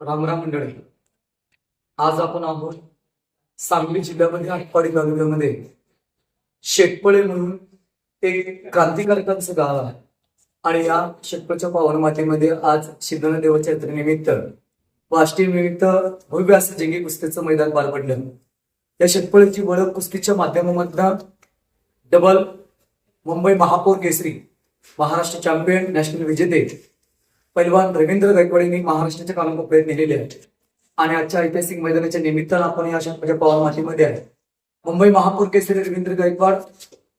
रामराम मंडळी. आज आपण आहोत सांगली जिल्ह्यामध्ये आटपाडी तालुक्यामध्ये. शेटपळे म्हणून एक क्रांतिकारकांचं गाव आहे. आणि या शेटपळच्या पावन मातीमध्ये आज सिद्धनाथ देवाच्या यात्रेनिमित्त वाष्टीनिमित्त भव्य असं जंगी कुस्तीचं मैदान पार पडलं. या शेटपळेची ओळख कुस्तीच्या माध्यमामधनं डबल मुंबई महापौर केसरी महाराष्ट्र चॅम्पियन नॅशनल विजेते पैलवान रवींद्र गायकवाड यांनी महाराष्ट्राच्या कानाकोपऱ्यात नेलेले आहेत. आणि आजच्या ऐतिहासिक मैदानाच्या निमित्तानं आपण या शंकरच्या पवार मातीमध्ये आहे. मुंबई महापौर केसरी रवींद्र गायकवाड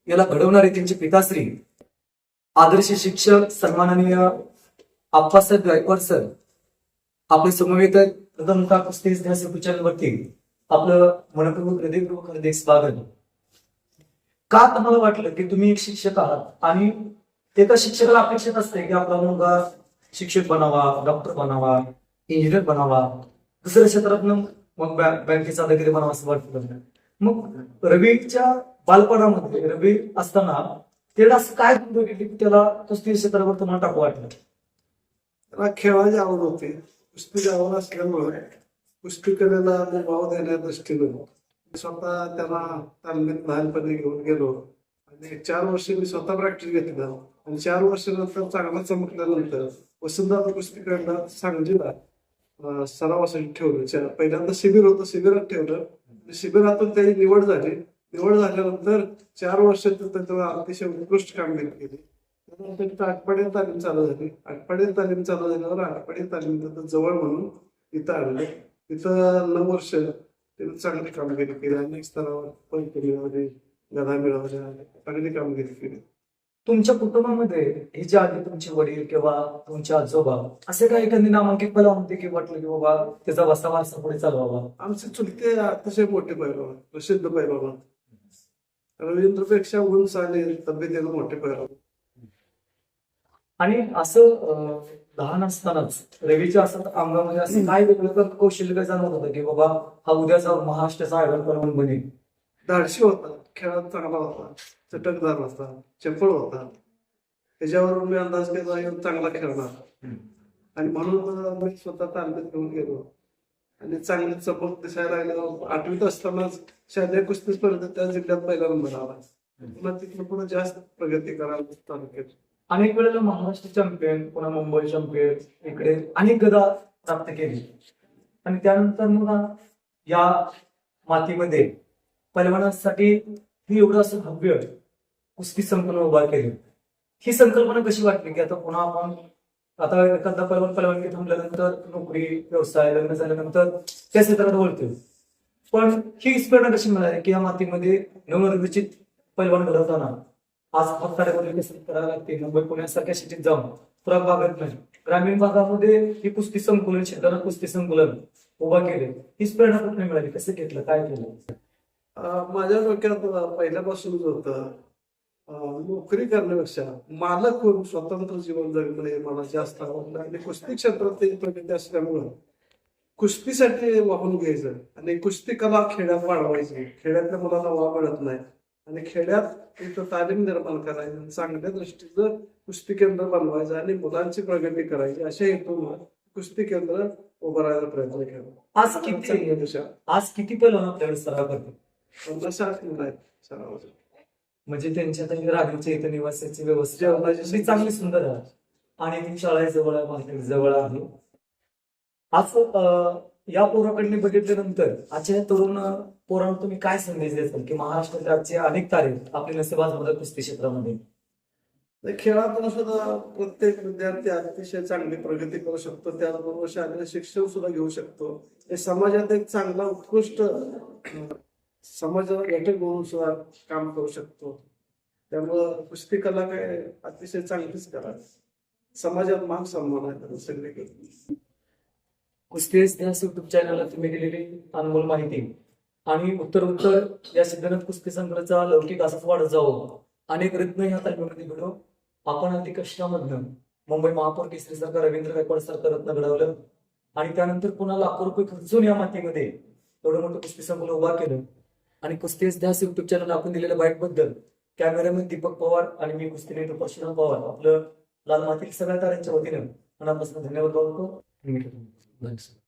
याला घडवणारे त्यांचे पिताश्री आदर्श शिक्षक सन्माननीय आप्पासाहेब गायकवाड सर आपले समवेत प्रथम का आपलं मनपूर्वक हृदयपूर्वक हृदय स्वागत. का तुम्हाला वाटलं की तुम्ही एक शिक्षक आहात आणि ते तर शिक्षकाला अपेक्षित असते की आपला मुलगा शिक्षक बनावा डॉक्टर बनावा इंजिनियर बनावा दुसऱ्या क्षेत्रातनं मग बँकेचा अधिकारी बनावा असं वाटत मग रवीच्या बालपणामध्ये रवी असताना त्याला असं काय की त्याला कुस्ती क्षेत्रावर तुम्हाला टाकू वाटलं? त्याला खेळाची आवड होती. कुस्तीची आवड असल्यामुळे कुस्ती कलेला भाव वाव देण्या दृष्टीनं स्वतः त्याला तालमीत लहानपणी घेऊन गेलो. आणि चार वर्ष मी स्वतः प्रॅक्टिस घेतलं. आणि चार वर्षानंतर चांगला चमकल्यानंतर वसंतदादा कुस्ती सांगलीला सरावासाठी ठेवलं. पहिल्यांदा शिबिर होतं शिबिरात ठेवलं. शिबिरातून त्याची निवड झाली. निवड झाल्यानंतर चार वर्षात त्यानं अतिशय उत्कृष्ट कामगिरी केली. त्यानंतर आठपाडे तालीम चालू झाली. आठपाडे तालीम चालू झाल्यावर आठपाडे तालीम तिथं जवळ म्हणून इथं आणले. तिथं नऊ वर्ष त्यांनी चांगली कामगिरी केली. अनेक स्तरावर पण केली. गदा मिळवल्या चांगली कामगिरी केली तुमच्या कुटुंबामध्ये हे जे आधी तुमचे वडील किंवा तुमचे आजोबा असे काही एखादी नामांकित पहिला होते की वाटलं की बाबा त्याचा वसा वारसा पुढे चालवावा? आमचे चुलते अतिशय मोठे पैलवान प्रसिद्ध पैलवान रवींद्रपेक्षा उंच आणि तब्येतीनं मोठे पैलवान आणि असं लहान असतानाच रवीच्या असं अंगामध्ये असं काय वेगळं कौशल्य काय जाणवत होतं की बाबा हा उद्याचा महाराष्ट्राचा आयडल परवान बनेल? धाडशी होता. खेळात चांगला होता. चटकदार होता. चपळ होता. त्याच्यावरून मी अंदाज केला ह्यो चांगला खेळणार. आणि म्हणून मी स्वतः तालमीत घेऊन गेलो. आणि चांगली चमक दिसायला लागलो. आठवीत असतानाच शालेय कुस्ती स्पर्धेत त्या जिल्ह्यात पहिला नंबर आला. पुन्हा तिथून पुन्हा जास्त प्रगती करायला केली. अनेक वेळेला महाराष्ट्र चॅम्पियन पुन्हा मुंबई चॅम्पियन इकडे अनेक गदा प्राप्त केली. आणि त्यानंतर मग या मातीमध्ये पैलवानासाठी ही एवढं असं भव्य कुस्ती संकुल उभा केली. ही संकल्पना कशी वाटली की आता पुन्हा आपण आता एखादा पैलवान पैलवानगी थांबल्यानंतर नोकरी व्यवसाय लग्न झाल्यानंतर त्या क्षेत्रात वळतो पण ही स्पर्धा कशी मिळाली की या मातीमध्ये नवनिर्मित पैलवान घडवताना आज फक्त करायला लागते मुंबई पुण्यासारख्या सिटीत जाऊन फरक भागत नाही. ग्रामीण भागामध्ये ही कुस्ती संकुलन क्षेत्रात कुस्ती संकुलन उभा केले. ही स्पर्धा कुठे मिळाली? कसं घेतलं? काय केलं? माझ्या डोक्यात पहिल्यापासूनच होतं. नोकरी करण्यापेक्षा मालक होऊन स्वतंत्र जीवन जगणं हे मला जास्त आवडलं. आणि कुस्ती क्षेत्रात प्रगती असल्यामुळं कुस्तीसाठी वाहून घ्यायचं आणि कुस्ती कला खेड्यात वाढवायची. खेड्यातल्या मुलांना वाव मिळत नाही. आणि खेड्यात इथं तालीम निर्माण करायची चांगल्या दृष्टीचं कुस्ती केंद्र बनवायचं आणि मुलांची प्रगती करायची. अशा हेतून कुस्ती केंद्र उभं राहायचा प्रयत्न केला. आज किती आज किती पैलवान आपल्याकडे सराव करतात म्हणजे त्यांच्या त्यांच्या राहण्याची इथं निवासाची व्यवस्था चांगली सुंदर आहे. आणि ती शाळा जवळ आहे मार्केट जवळ आहे. आज या पोराकडे बघितल्यानंतर आजच्या या तरुण पोरांना तुम्ही काय संदेश द्याल की महाराष्ट्राचे आजचे अनेक तारे आपले नसेबाज होतात कुस्ती क्षेत्रामध्ये. खेळातून सुद्धा प्रत्येक विद्यार्थी अतिशय चांगली प्रगती करू शकतो. त्याबरोबर शालेय शिक्षण सुद्धा घेऊ शकतो. हे समाजात एक चांगला उत्कृष्ट समाजावर समाजाला होऊन सुद्धा काम करू शकतो. त्यामुळं कुस्ती कला काय अतिशय चांगलीच कला. समाजात मान सन्मान आहे सगळे. कुस्ती इतिहास युट्यूब चॅनलला तुम्ही दिलेली अनमोल माहिती. आणि उत्तर उत्तर या सिद्धनाथ कुस्ती संघाचा लौकिक असाच वाढत जावं. अनेक रत्न ह्या तालुक्यामध्ये घडव आपण अगदी कष्टामधनं मुंबई महापौर केसरी सरकार रवींद्र गायकवाड सरकार रत्न घडवलं. आणि त्यानंतर पुन्हा लाखो रुपये खर्चून या मातीमध्ये एवढं मोठं कुस्ती संग्रह उभा केलं. आणि कुस्तीस इतिहास युट्यूब चॅनल आपण दिलेल्या बाईटबद्दल. कॅमेरामॅन दीपक पवार आणि मी कुस्ती नेतो परशुराम पवार. आपलं लाल मातील सगळ्या ताऱ्यांच्या वतीनं मनापासून धन्यवाद बोलतो धन्यवाद.